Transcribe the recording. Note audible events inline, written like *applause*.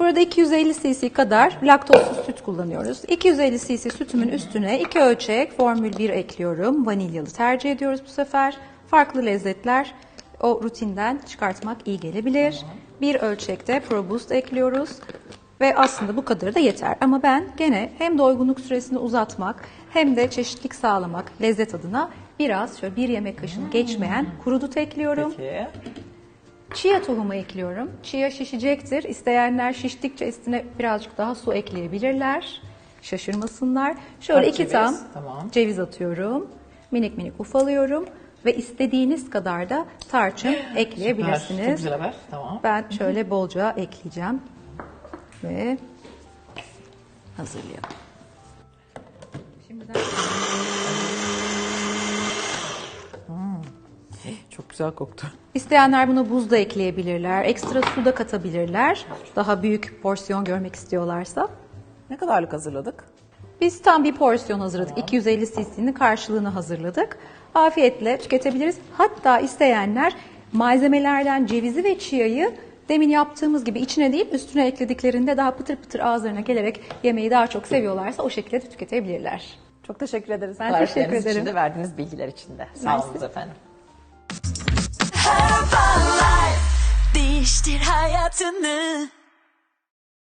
Burada 250 cc kadar laktozsuz süt kullanıyoruz. 250 cc sütümün üstüne 2 ölçek formül 1 ekliyorum. Vanilyalı tercih ediyoruz bu sefer. Farklı lezzetler o rutinden çıkartmak iyi gelebilir. Bir ölçekte Pro Boost ekliyoruz. Ve aslında bu kadarı da yeter. Ama ben gene hem doygunluk süresini uzatmak hem de çeşitlilik sağlamak lezzet adına biraz şöyle bir yemek kaşığını geçmeyen kuru dut ekliyorum. Peki. Chia tohumu ekliyorum. Chia şişecektir. İsteyenler şiştikçe üstüne birazcık daha su ekleyebilirler. Şaşırmasınlar. Şöyle Kaç iki ceviz? tam Tamam. ceviz atıyorum. Minik minik ufalıyorum. Ve istediğiniz kadar da tarçın Süper. Çok ekleyebilirsiniz. güzel haber. Tamam. Ben şöyle bolca ekleyeceğim. Ve hazırlayalım. Şimdiden *laughs* Çok güzel koktu. İsteyenler buna buz da ekleyebilirler, ekstra su da katabilirler. Daha büyük porsiyon görmek istiyorlarsa. Ne kadarlık hazırladık? Biz tam bir porsiyon hazırladık. 250 cc'nin karşılığını hazırladık. Afiyetle tüketebiliriz. Hatta isteyenler malzemelerden cevizi ve chia'yı demin yaptığımız gibi içine değil üstüne eklediklerinde daha pıtır pıtır ağızlarına gelerek yemeği daha çok seviyorlarsa o şekilde de tüketebilirler. Çok teşekkür ederiz. Ben teşekkür ederim. için de verdiğiniz bilgiler için de. Sağ olun efendim. Değiştir hayatını